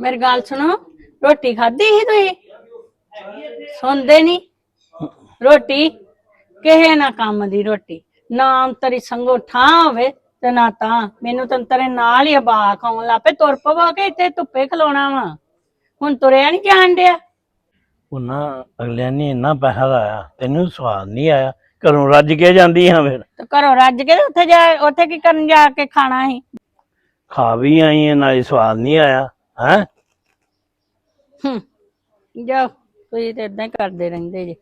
ਮੇਰੀ ਗੱਲ ਸੁਣੋ, ਰੋਟੀ ਖਾਧੀ ਸੀ ਤੁਸੀਂ? ਸੁਣਦੇ ਨਹੀਂ ਰੋਟੀ, ਕਿਸੇ ਨਾ ਕੰਮ ਦੀ ਰੋਟੀ। ਨਾ ਅੰਤਰੀ ਸੰਗੋ ਠਾਂ ਹੋਵੇ ਤੇ ਨਾ ਤਾਂ। ਮੈਨੂੰ ਤਾਂ ਤੇਰੇ ਨਾਲ ਹੀ ਬਾਕ ਆਉਣ ਲੱਪੇ ਤੁਰ ਪਵਾ ਕੇ ਇੱਥੇ ਧੁੱਪੇ ਖਲੋਣਾ ਵਾ। ਹੁਣ ਤੁਰਿਆ ਨਹੀਂ ਜਾਣ ਡਿਆ। ਉਹਨਾਂ ਅਗਲਿਆਂ ਨੇ ਇੰਨਾ ਪੈਸਾ ਲਾਇਆ, ਤੈਨੂੰ ਸਵਾਦ ਨਹੀਂ ਆਇਆ। ਘਰੋਂ ਰੱਜ ਕੇ ਜਾਂਦੀ ਹਾਂ ਫਿਰ। ਤੇ ਘਰੋਂ ਰੱਜ ਕੇ ਤੇ ਉੱਥੇ ਜਾ ਉੱਥੇ ਕੀ ਕਰਨ ਜਾ ਕੇ ਖਾਣਾ ਸੀ? ਖਾ ਵੀ ਆਈ ਹੈ ਨਾਲੇ ਸਵਾਦ ਨਹੀਂ ਆਇਆ ਹੈ? ਹੂੰ। ਜਾ ਤੁਸੀਂ ਤੇ ਇਦਾਂ ਹੀ ਕਰਦੇ ਰਹਿੰਦੇ ਜੇ।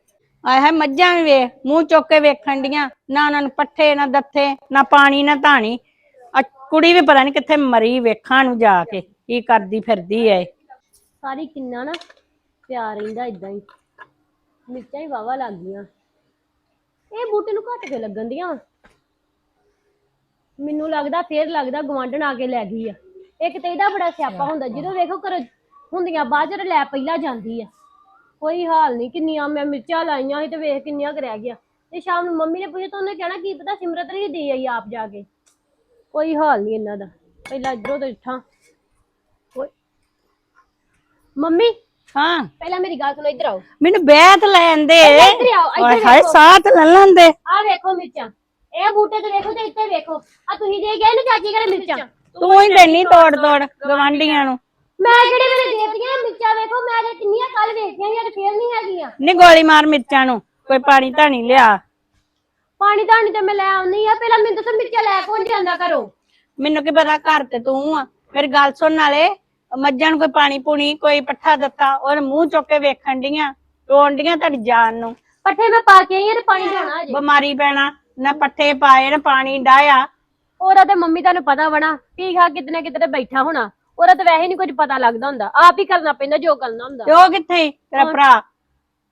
ਆਏ ਹੈ ਮੱਝਾਂ ਵੀ ਵੇਖ ਮੂੰਹ ਚੁੱਕ ਕੇ ਵੇਖਣ ਡੀਆਂ। ਨਾ ਉਹਨਾਂ ਨੂੰ ਪੱਠੇ ਨਾ ਦੱਥੇ ਨਾ ਪਾਣੀ ਨਾ ਧਾਣੀ। ਆ ਕੁੜੀ ਵੀ ਪਤਾ ਨਹੀਂ ਕਿੱਥੇ ਮਰੀ ਵੇਖਾਂ ਨੂੰ ਜਾ ਕੇ ਕੀ ਕਰਦੀ ਫਿਰਦੀ ਐ ਸਾਰੀ ਕਿੰਨਾ ਨਾ ਪਿਆਰ ਰਹਿੰਦਾ ਇਦਾਂ ਹੀ। ਮਿਰਚਾਂ ਹੀ ਵਾਵਾ ਲੱਗ ਗਈਆਂ। ਇਹ ਬੂਟੇ ਨੂੰ ਘੱਟ ਕੇ ਲੱਗਣ ਦੀਆਂ। ਮੈਨੂੰ ਲੱਗਦਾ, ਫੇਰ ਲੱਗਦਾ ਗਵਾਂਢਣ ਆ ਕੇ ਲੈ ਗਈ ਆ। ਇੱਕ ਤੇ ਇਹਦਾ ਬੜਾ ਸਿਆਪਾ ਹੁੰਦਾ, ਜਦੋਂ ਵੇਖੋ ਕਰ ਹੁੰਦੀਆਂ ਬਾਅਦ ਲੈ ਪਹਿਲਾਂ ਜਾਂਦੀ ਆ। ਕੋਈ ਹਾਲ ਨਹੀਂ ਕਿੰਨੀਆਂ ਮੈਂ ਮਿਰਚਾਂ ਲਾਈਆਂ ਸੀ ਤੇ ਵੇਖ ਕਿੰਨੀਆਂ ਕੁ ਰਹਿ ਗਿਆ ਤੇ ਸ਼ਾਮ ਨੂੰ ਮੰਮੀ ਨੇ ਪੁੱਛਿਆ, ਤਾਂ ਉਹਨੇ ਕਹਿਣਾ, ਕੀ ਪਤਾ ਸਿਮਰਤ ਨੇ ਹੀ ਦੇ ਆਈ ਆਪ ਜਾ ਕੇ। ਕੋਈ ਹਾਲ ਨਹੀਂ ਇਹਨਾਂ ਦਾ, ਪਹਿਲਾਂ ਇਧਰੋਂ ਤੋਂ ਇੱਥਾਂ। ਓਏ ਮੰਮੀ ਹਾਂ। ਪਹਿਲਾਂ ਮੇਰੀ ਗੱਲ ਸੁਣੋ ਇੱਧਰ ਆਓ। ਮੈਨੂੰ ਬੈਠ ਲੈਂਦੇ ਇੱਧਰ ਆਓ ਇੱਧਰ ਹਾਏ ਵੇਖੋ ਸਾਥ ਲੈ ਲੈਂਦੇ। ਆ ਵੇਖੋ ਮਿਰਚਾਂ। ਇਹ ਬੂਟੇ ਤੇ ਵੇਖੋ ਤੇ ਇੱਥੇ ਵੇਖੋ ਆ ਤੁਸੀਂ ਦੇ ਗਏ ਨਾ ਚਾਚੀ ਘਰੇ ਮਿਰਚਾਂ ਤੂੰ ਹੀ ਦੇਣੀ ਤੋੜ ਤੋੜ ਗਵਾਂਢੀਆਂ ਨੂੰ। ਮੈਂ ਜਿਹੜੇ ਵੇਲੇ ਦੇਤੀਆਂ ਮਿਰਚਾਂ ਵੇਖੋ ਮੈਂ ਤੇ ਕਿੰਨੀਆਂ ਕੱਲ ਵੇਚੀਆਂ ਜਾਂ ਫੇਰ ਨਹੀਂ ਹੈਗੀਆਂ। ਨੀ ਗੋਲੀ ਮਾਰ ਮਿਰਚਾਂ ਨੂੰ ਕੋਈ ਪਾਣੀ ਧਾਣੀ ਲਿਆ। ਪਾਣੀ ਧਾਣੀ ਤੇ ਮੈਂ ਲੈ ਆਉਣੀ ਆ ਪਹਿਲਾਂ ਮੈਨੂੰ ਦੱਸੋ ਮਿਰਚਾਂ ਲੈ ਕੌਣ ਜਾਂਦਾ ਘਰੋਂ? ਮੈਨੂੰ ਕੀ ਪਤਾ ਘਰ ਤੇ ਤੂੰ ਆ। ਮੇਰੀ ਗੱਲ ਸੁਣ ਨਾਲੇ ਮੱਝਾਂ ਨੂੰ ਕੋਈ ਪਾਣੀ ਪੂਣੀ ਕੋਈ ਪੱਠਾ ਦਿੱਤਾ ਔਰ ਮੂੰਹ ਚੁੱਕ ਕੇ ਵੇਖਣ ਡੀਆਂ ਰੋਣ ਡੀਆਂ ਤੁਹਾਡੀ ਜਾਨ ਨੂੰ। ਪੱਠੇ ਮੈਂ ਪਾ ਕੇ ਆਈ ਆ ਤੇ ਪਾਣੀ ਲਿਆਉਣਾ ਅਜੇ ਬਿਮਾਰੀ ਪੈਣਾ ਨਾ ਪੱਠੇ ਪਾਏ ਨਾ ਪਾਣੀ ਡਾਇਆ ਉਹਦਾ ਤੇ ਮੰਮੀ ਤੁਹਾਨੂੰ ਪਤਾ ਵਣਾ ਕੀ ਖਾ ਕਿਤਨੇ ਕਿਤੇ ਬੈਠਾ ਹੋਣਾ। ਉਹਦਾ ਤਾਂ ਵੈਸੇ ਨਹੀਂ ਕੁਝ ਪਤਾ ਲੱਗਦਾ ਹੁੰਦਾ। ਆਪ ਹੀ ਕਰਨਾ ਪੈਂਦਾ ਜੋ ਕਰਨਾ ਹੁੰਦਾ। ਤੇ ਉਹ ਕਿੱਥੇ? ਤੇਰਾ ਭਰਾ?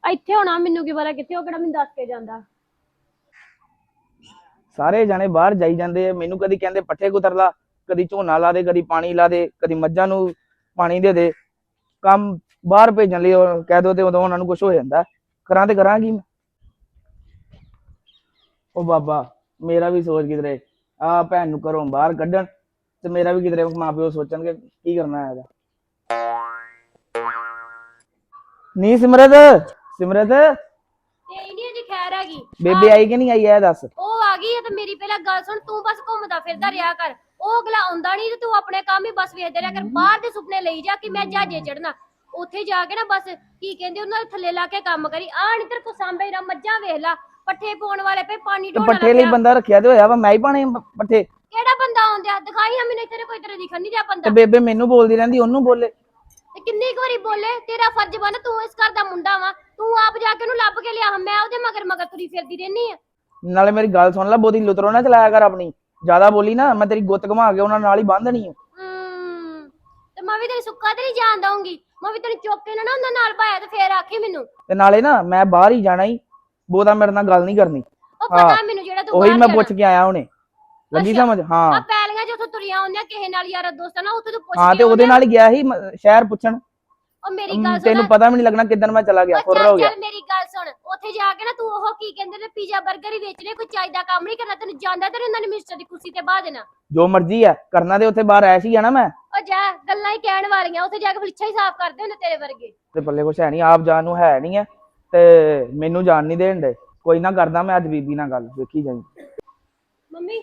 ਇੱਥੇ ਹੋਣਾ ਮੈਨੂੰ ਕੀ ਪਤਾ ਕਿੱਥੇ ਉਹ ਕਿਹੜਾ ਮੈਨੂੰ ਦੱਸ ਕੇ ਜਾਂਦਾ। ਸਾਰੇ ਜਾਣੇ ਬਾਹਰ ਜਾਈ ਜਾਂਦੇ ਆ। ਮੈਨੂੰ ਕਦੀ ਕਹਿੰਦੇ ਪੱਠੇ ਕੁਤਰ ਲਾ ਕਦੀ ਝੋਨਾ ਲਾ ਦੇ ਕਦੀ ਪਾਣੀ ਲਾ ਦੇ ਕਦੀ ਮੱਝਾਂ ਨੂੰ ਪਾਣੀ ਦੇ ਦੇ ਕੰਮ ਬਾਹਰ ਭੇਜਣ ਲਈ ਉਹ ਕਹਿ ਦੋ ਤੇ ਉਦੋਂ ਉਹਨਾਂ ਨੂੰ ਕੁਝ ਹੋ ਜਾਂਦਾ। ਕਰਾਂ ਤੇ ਕਰਾਂ ਕੀ ਮੈਂ? ਉਹ ਬਾਬਾ ਮੇਰਾ ਵੀ ਸੋਚ ਕਿਧਰੇ ਆ ਭੈਣ ਨੂੰ ਘਰੋਂ ਬਾਹਰ ਕੱਢਣ ਤੇ ਮੇਰਾ ਵੀ ਕਿਧਰੇ ਮਾਪਿਓ ਸੋਚਣਗੇ ਕੀ ਕਰਨਾ ਹੈ ਇਹਦਾ ਨਹੀਂ ਸਿਮਰਤ ਸਿਮਰਤ? ਤੇ ਇੰਡੀਆ ਦੀ ਖੈਰ ਹੈਗੀ ਬੇਬੇ ਆਈ ਕਿ ਨਹੀਂ ਆਈ ਇਹ ਦੱਸ। ਉਹ ਆ ਗਈ ਹੈ ਤੇ ਮੇਰੀ ਪਹਿਲਾਂ ਗੱਲ ਸੁਣ ਤੂੰ ਬਸ ਘੁੰਮਦਾ ਫਿਰਦਾ ਰਿਹਾ ਕਰ। ਉਹ ਅਗਲਾ ਆਉਂਦਾ ਨਹੀਂ ਤੇ ਤੂੰ ਆਪਣੇ ਕੰਮ ਹੀ ਬਸ ਵੇਖਦੇ ਰਿਹਾ ਕਰ। ਬਾਹਰ ਦੇ ਸੁਪਨੇ ਲਈ ਜਾ ਕਿ ਮੈਂ ਜਹਾਜ਼ੇ ਚੜਨਾ ਉੱਥੇ ਜਾ ਕੇ ਨਾ ਬਸ ਕੀ ਕਹਿੰਦੇ ਉਹਨਾਂ ਦੇ ਥੱਲੇ ਲਾ ਕੇ ਕੰਮ ਕਰੀ। ਆ ਨਹੀਂ ਤੇਰੇ ਕੋ ਸਾਂਭੇ ਨਾ ਮੱਝਾਂ ਵੇਖ ਲਾ। ਪੱਠੇ ਪਾਉਣ ਵਾਲੇ ਪਏ ਪਾਣੀ ਢੋਣ ਪੱਠੇ ਲਈ ਬੰਦਾ ਰੱਖਿਆ ਤੇ ਹੋਇਆ ਵਾ ਮੈਂ ਹੀ ਪਾਣੇ ਪ- ਪੱਠੇ। ਕਿਹੜਾ ਬੰਦਾ ਆਉਂਦਿਆ ਦਿਖਾਈ ਆ ਮੈਨੂੰ ਇੱਥੇ ਕੋਈ ਤੇਰੇ ਦਿਖਣ ਨਹੀਂ ਤੇ ਬੰਦਾ। ਬੇਬੇ ਮੈਨੂੰ ਬੋਲਦੀ ਰਹਿੰਦੀ ਉਹਨੂੰ ਬੋਲੇ। ਤੇ ਕਿੰਨੀ ਕੁ ਵਾਰੀ ਬੋਲੇ ਤੇਰਾ ਫਰਜ਼ ਬਣ ਤੂੰ ਇਸ ਘਰ ਦਾ ਮੁੰਡਾ ਵਾ। ਤੂੰ ਆਪ ਜਾ ਕੇ ਉਹਨੂੰ ਲੱਭ ਕੇ ਲਿਆ। ਮੈਂ ਉਹਦੇ ਮਗਰ ਮਗਰ ਤੁਰੀ ਫਿਰਦੀ ਰਹਿਨੀ ਆ। ਨਾਲੇ ਮੇਰੀ ਗੱਲ ਸੁਣ ਲੈ ਬਹੁਤੀ ਲੁਤਰੋ ਨਾ ਚਲਾਇਆ ਕਰ ਆਪਣੀ। ਜ਼ਿਆਦਾ ਬੋਲੀ ਨਾ ਮੈਂ ਤੇਰੀ ਗੁੱਤ ਘੁਮਾ ਕੇ ਉਹਨਾਂ ਨਾਲ ਹੀ ਬੰਨ ਦੇਣੀ ਆ। ਹਮ, ਤੇ ਮੈਂ ਵੀ ਤੇਰੀ ਸੁੱਕਾ ਤੇ ਨਹੀਂ ਜਾਣ ਦਊਂਗੀ। ਮੈਂ ਵੀ ਤੈਨੂੰ ਚੁੱਕ ਕੇ ਨਾ ਨਾ ਉਹਨਾਂ ਨਾਲ ਪਾਇਆ ਤੇ ਫੇਰ ਆਖੀ ਮੈਨੂੰ। ਤੇ ਨਾਲੇ ਨਾ ਮੈਂ ਬਾਹਰ ਹੀ ਜਾਣਾ ਹੀ ਬਹੁਤਾ ਮੇਰੇ ਨਾਲ ਗੱਲ ਨਹੀਂ ਕਰਨੀ। ਉਹ ਪਤਾ ਮੈਨੂੰ ਜਿਹੜਾ ਤੂੰ ਉਹੀ ਬਾਹਰ ਮੈਂ। ਪੁੱਛ ਕੇ ਆਇਆ ਹੁਣੇ। ਲੱਗੀ ਅੱਛਾ। ਸਮਝ? ਆ ਹਾਂ ਪੈਲੀਆਂ ਜਿੱਥੋਂ ਤੁਰੀਆਂ ਹੁੰਦੀਆਂ ਕਿਸੇ ਨਾਲ ਯਾਰਾ ਦੋਸਤਾਂ ਨਾਲ ਉੱਥੇ ਤੂੰ ਪੁੱਛ ਹਾਂ ਤੇ ਉਹਦੇ। ਨਾਲ ਹੀ ਗਿਆ ਸੀ ਮ- ਸ਼ਹਿਰ ਪੁੱਛਣ। ਉਹ ਮੇਰੀ ਗੱਲ ਸੁਣ ਤੈਨੂੰ ਪਤਾ ਵੀ ਨਹੀਂ ਲੱਗਣਾ ਕਿਦਨ ਮੈਂ ਚਲਾ ਗਿਆ ਫੁਰ ਚੱਲ ਹੋ ਗਿਆ। ਚੱਲ ਮੇਰੀ ਗੱਲ ਸੁਣ। ਉੱਥੇ ਜਾ ਕੇ ਨਾ ਤੂੰ ਉਹ ਕੀ ਕਹਿੰਦੇ ਨੇ ਪੀਜ਼ਾ 버ਗਰ ਹੀ ਵੇਚਣੇ ਕੋਈ ਚਾਈ ਦਾ ਕੰਮ ਨਹੀਂ ਕਰਨਾ ਤੈਨੂੰ ਜਾਂਦਾ ਤੇ ਉਹਨਾਂ ਨੇ ਮਿਸਟਰ ਦੀ ਕੁਰਸੀ ਤੇ ਬਾਹ ਦੇਣਾ ਜੋ ਮਰਜ਼ੀ ਆ ਕਰਨਾ ਤੇ ਉੱਥੇ ਬਾਹਰ ਐਸ਼ ਹੀ ਆ ਨਾ ਮੈਂ। ਉਹ ਜਾ ਗੱਲਾਂ ਹੀ ਕਹਿਣ ਵਾਲੀਆਂ ਉੱਥੇ ਜਾ ਕੇ ਫਲਿੱਛਾ ਹੀ ਸਾਫ਼ ਕਰਦੇ ਹੁੰਦੇ ਤੇਰੇ ਵਰਗੇ। ਤੇ ਪੱਲੇ ਕੁਛ ਹੈ ਨਹੀਂ ਆਪ ਜਾਣ ਨੂੰ ਹੈ ਨਹੀਂ ਹੈ ਤੇ ਮੈਨੂੰ ਜਾਣ ਨਹੀਂ ਦੇਣ ਦੇ। ਕੋਈ ਨਾ ਕਰਦਾ ਮੈਂ ਅੱਜ ਬੀਬੀ ਨਾਲ ਗੱਲ ਵੇਖੀ ਜਾਈ। ਮੰਮੀ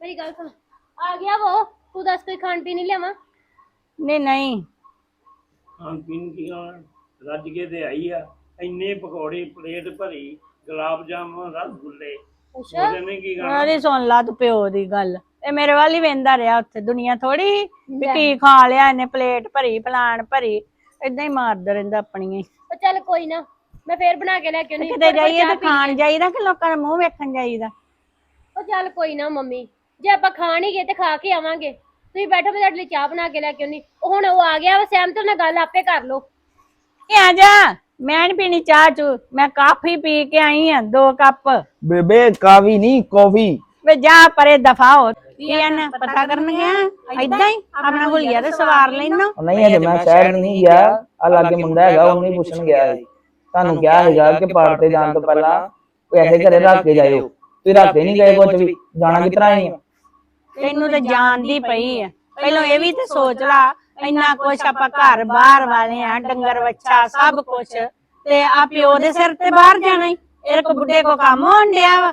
ਮੇਰੀ ਗੱਲ ਸੁਣ ਆ ਗਿਆ ਉਹ ਤੂੰ ਦੱਸ ਕੋਈ ਖਾਣ ਪੀਣ ਨਹੀਂ ਲਿਆਵਾਂ? ਨਹੀਂ ਨਹੀਂ। ਖਾਣ ਪੀਣ ਕੀ ਖਾਣਾ ਰੱਜ ਕੇ ਤੇ ਆਈ ਆ। ਇੰਨੇ ਪਕੌੜੇ ਪਲੇਟ ਭਰੀ ਗੁਲਾਬ ਜਾਮੁਨ ਰਸਗੁੱਲੇ। ਅੱਛਾ ਉਹਦੇ ਨੇ ਕੀ ਖਾਣਾ? ਉਹਦੀ ਸੁਣ ਲਾ ਤੂੰ ਪਿਓ ਦੀ ਗੱਲ। ਇਹ ਮੇਰੇ ਵੱਲ ਹੀ ਵੇਂਦਾ ਰਿਹਾ ਉੱਥੇ ਦੁਨੀਆ ਥੋੜੀ ਵੀ ਕੀ ਖਾ ਲਿਆ ਇਹਨੇ ਪਲੇਟ ਭਰੀ ਪਲਾਨ ਭਰੀ ਇਦਾਂ ਹੀ ਮਾਰਦਾ ਰਹਿੰਦਾ ਆਪਣੀਆਂ ਹੀ। ਉਹ ਚੱਲ ਕੋਈ ਨਾ ਮੈਂ ਫੇਰ ਬਣਾ ਕੇ ਲੈ ਕੇ ਆਉਣੀ ਕਿਤੇ ਜਾਈਏ ਤਾਂ ਖਾਣ ਜਾਈਦਾ ਕਿ ਲੋਕਾਂ ਦਾ ਮੂੰਹ ਵੇਖਣ ਜਾਈਦਾ? ਉਹ ਚੱਲ ਕੋਈ ਨਾ ਮੰਮੀ ਜੇ ਆਪਾਂ ਖਾਣ ਹੀ ਗਏ ਤੇ ਖਾ ਕੇ ਆਵਾਂਗੇ। ਤੁਸੀਂ ਬੈਠੋ ਮੈਂ ਤੁਹਾਡੇ ਲਈ ਚਾਹ ਬਣਾ ਕੇ ਲੈ ਕੇ ਆਉਣੀ ਹੁਣ ਉਹ ਆ ਗਿਆ ਵਾ ਸਹਿਮਤ ਨਾਲ ਗੱਲ ਆਪੇ ਕਰ ਲਓ। ਇਹ ਆ ਜਾ। ਮੈਂ ਨੀ ਪੀਣੀ ਚਾਹ ਚੂ ਮੈਂ ਕਾਫੀ ਪੀ ਕੇ ਆਈ ਆ ਦੋ ਕੱਪ। ਬੇਬੇ ਕਾਵੀ ਨਹੀਂ ਕੌਫੀ। ਵੇ ਜਾ ਪਰੇ ਦਫਾ ਹੋ। ਇਹਨੇ ਪਤਾ ਕਰਨ ਗਿਆ? ਏਦਾਂ ਹੀ ਆਪਣਾ ਹੁਲੀਆ ਤੇ ਸਵਾਰ ਲੈਣਾ। ਉਹ ਨਹੀਂ ਅਜੇ ਮੈਂ ਸ਼ਹਿਰ ਨਹੀਂ ਗਿਆ। ਆ ਲਾਗੇ ਮੁੰਡਾ ਹੈਗਾ ਉਹਨੂੰ ਹੀ ਪੁੱਛਣ ਗਿਆ ਤੁਹਾਨੂੰ ਕਿਹਾ ਹੈਗਾ ਕਿ ਪਾਰ ਤੇ ਜਾਣ ਤੋਂ ਪਹਿਲਾਂ ਪੈਸੇ ਘਰੇ ਰੱਖ ਕੇ ਜਾਇਓ। ਤੁਸੀਂ ਰੱਖ ਕੇ ਨਹੀਂ ਗਏ ਕੁਝ ਵੀ। ਜਾਣਾ ਕਿਤਨਾ ਹੀ ਤੈਨੂੰ ਤੇ ਜਾਣ ਦੀ ਪਈ ਆ। ਪਹਿਲਾਂ ਇਹ ਵੀ ਤੇ ਸੋਚ ਲਾ। ਇੰਨਾ ਕੁਛ ਆਪਾਂ ਘਰ ਬਾਹਰ ਵਾਲੇ ਆ, ਡੰਗਰ ਬੱਚਾ ਸਭ ਕੁਛ। ਤੇ ਆ ਪਿਓ ਦੇ ਸਿਰ ਤੇ ਬਾਹਰ ਜਾਣਾ ਹੀ ਇਹ ਕੋ ਬੁੱਢੇ ਕੋ ਕੰਮ ਹੋਣ ਡਿਆ ਵਾ।